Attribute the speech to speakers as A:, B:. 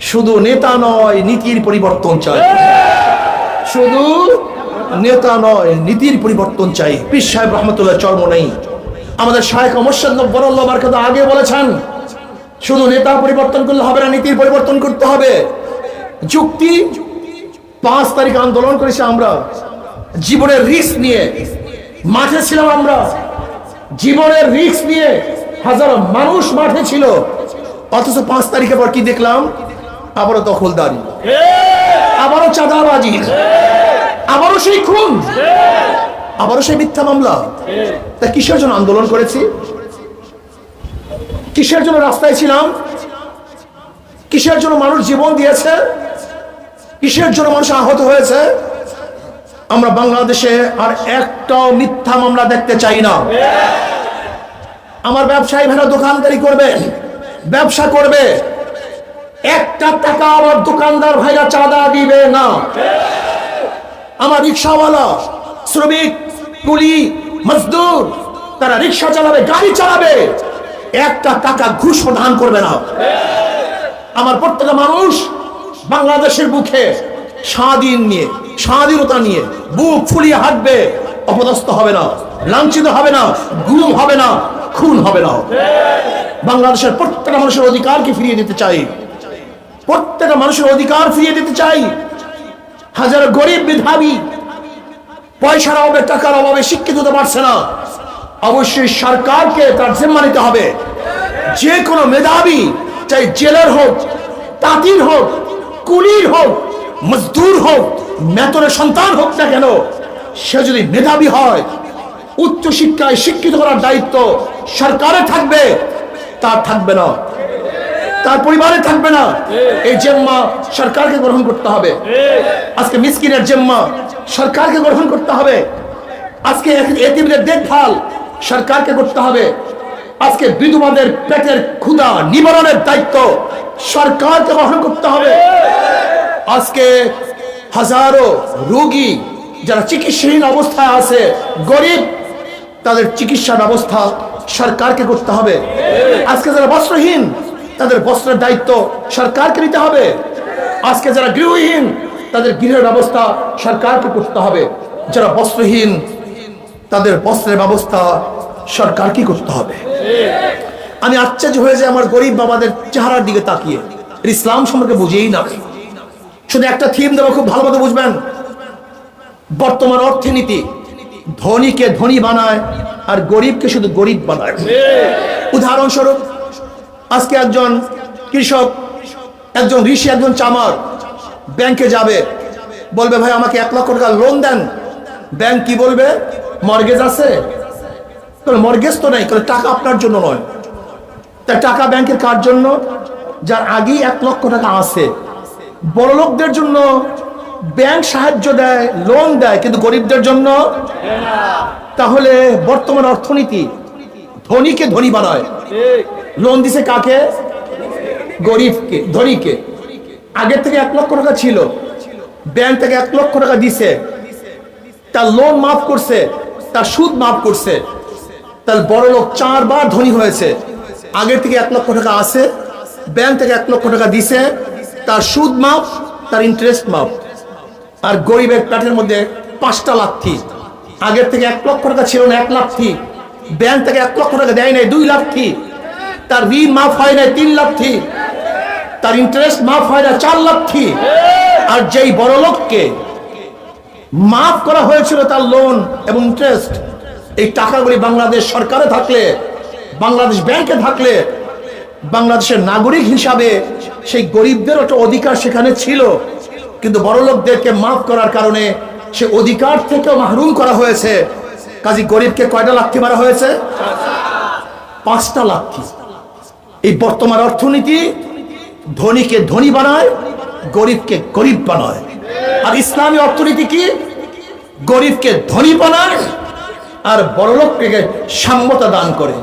A: শুধু নেতা নয়, নীতির পরিবর্তন চাই। শুধু নেতা নয়, নীতির পরিবর্তন চাই। পীর সাহেব রহমতুল্লাহ চর্ম নেই। আমাদের শাহেখ অমরশাদ নব্বরল্লাহ আমার কথা আগে বলেছেন, শুধু নেতা পরিবর্তন করলে হবে না, নীতির পরিবর্তন করতে হবে। যুক্তি, পাঁচ তারিখ আন্দোলন করেছি আমরা। জীবনের রিস্ক নিয়ে, মাঠে ছিলাম আমরা। জীবনের রিস্ক নিয়ে হাজার মানুষ মাঠে ছিল। অথচ পাঁচ তারিখে পর কি দেখলাম? আবারও দখলদারি। আবারও চাঁদাবাজি। আবারও সেই খুন। আবারও সেই মিথ্যা মামলা। তা কিসের জন্য আন্দোলন করেছি? কিসের জন্য রাস্তায় ছিলাম? কিসের জন্য মানুষ জীবন দিয়েছে? কিসের জন্য মানুষ আহত হয়েছে? আমরা বাংলাদেশে আর একটাও মিথ্যা মামলা দেখতে চাই না। আমার ব্যবসায়ী ভাইরা দোকানদারি করবে, ব্যবসা করবে। একটা টাকা আমার দোকানদার ভাইরা চাঁদা দিবে না। আমার রিক্সাওয়ালা, শ্রমিক, কুলি, মজদুর, তারা রিক্সা চালাবে, গাড়ি চালাবে। একটা টাকা ঘুষ প্রদান করবে না। আমার প্রত্যেকটা মানুষ বাংলাদেশের বুকে স্বাধীন নিয়ে, স্বাধীনতা নিয়ে বুক ফুলিয়ে হাঁটবে, অপদস্থ হবে না, লাঞ্ছিত হবে না, গুম হবে না, খুন হবে না। বাংলাদেশের প্রত্যেকটা মানুষের অধিকারকে ফিরিয়ে দিতে চাই। প্রত্যেকটা মানুষের অধিকার ফিরিয়ে দিতে চাই। হাজার গরিব মেধাবী, পয়সার অভাবে, টাকার অভাবে শিক্ষিত হতে পারছে না। অবশ্যই সরকারকে তার জিম্মা নিতে হবে। যে কোনো মেধাবী, চাই জেলের হোক, তাঁতির হোক, কুলির হোক, মজদুর হোক মেতনের সন্তান হোক না কেন, সে যদি মেধাবী হয়, উচ্চ শিক্ষায় শিক্ষিত করার দায়িত্ব সরকারে থাকবে তার থাকবে না। তার পরিবারে থাকবে না। এই জেম্মা সরকারকে গ্রহণ করতে হবে। আজকে মিসকিনের জেম্মা সরকারকে গ্রহণ করতে হবে। আজকে এতিমদের দেখভাল সরকারকে করতে হবে। আজকে বিধবাদের পেটের ক্ষুধা নিবারণের দায়িত্ব সরকারকে গ্রহণ করতে হবে। আজকে হাজারো রোগী যারা চিকিৎসাহীন অবস্থায় আছে, গরিব, তাদের চিকিৎসা ব্যবস্থা সরকারকে করতে হবে। আজকে যারা বস্ত্রহীন তাদের বস্ত্রের দায়িত্ব সরকারকে নিতে হবে। আজকে যারা গৃহহীন, তাদের গৃহের ব্যবস্থা সরকারকে করতে হবে। যারা বস্ত্রহীন, তাদের বস্ত্রের ব্যবস্থা সরকারকে করতে হবে। আমি আশ্চর্য হয়ে যাই আমার গরিব বাবাদের চেহারার দিকে তাকিয়ে। ইসলাম সম্পর্কে বুঝেই না। শুধু একটা থিম দেবো, খুব ভালো মতো বুঝবেন। বর্তমান অর্থনীতি ধনীকে ধনী বানায় আর গরিবকে শুধু গরিব বানায়। উদাহরণস্বরূপ আজকে একজন কৃষক একজন ঋষি একজন চামার ব্যাংকে যাবে। বলবে ভাই আমাকে এক লক্ষ টাকা লোন দেন। ব্যাংক কি বলবে? মর্গেজ আছে। মর্গেজ তো নেই টাকা আপনার জন্য নয়। তাই টাকা ব্যাংকের কার জন্য? যার আগেই এক লক্ষ টাকা আছে। বড় লোকদের জন্য ব্যাংক সাহায্য দেয় লোন দেয় কিন্তু গরিবদের জন্য তাহলে বর্তমান অর্থনীতি ধনীকে ধনী বানায়। লোন দিছে কাকে? গরিবকে, ধনীকে। আগের থেকে এক লক্ষ টাকা ছিল। ব্যাংক থেকে এক লক্ষ টাকা দিছে। তার লোন মাফ করছে, তার সুদ মাফ করছে। তার বড় লোক চারবার ধনী হয়েছে। আগের থেকে এক লক্ষ টাকা আছে ব্যাংক থেকে এক লক্ষ টাকা দিছে। তার সুদ মাফ, তার ইন্টারেস্ট মাফ। আর গরিবের প্যাটের মধ্যে পাঁচটা লাথি আগের থেকে এক লক্ষ টাকা ছিল না, এক লাথি ব্যাংক থেকে এক লক্ষ টাকা দেয় নাই, দুই লাথি তার ঋণ মাফ হয় নাই তিন লাথি তার ইন্টারেস্ট মাফ হয় না চার লাথি আর যেই বড় লোককে মাফ করা হয়েছিল তার লোন এবং ইন্টারেস্ট এই টাকাগুলি বাংলাদেশ সরকারে থাকলে, বাংলাদেশ ব্যাংকে থাকলে, বাংলাদেশের নাগরিক হিসাবে সেই গরিবদের একটা অধিকার সেখানে ছিল। কিন্তু বড় লোকদেরকে মাফ করার কারণে সে অধিকার থেকেও মাহরুম করা হয়েছে। কাজী গরিবকে কয়টা লাথি মারা হয়েছে? পাঁচটা লাথি। এই বর্তমান অর্থনীতি ধনীকে ধনী বানায়, গরিবকে গরিব বানায়। আর ইসলামী অর্থনীতি কি? গরিবকে ধনী বানায় আর বড়লোককে সাম্যতা দান করে।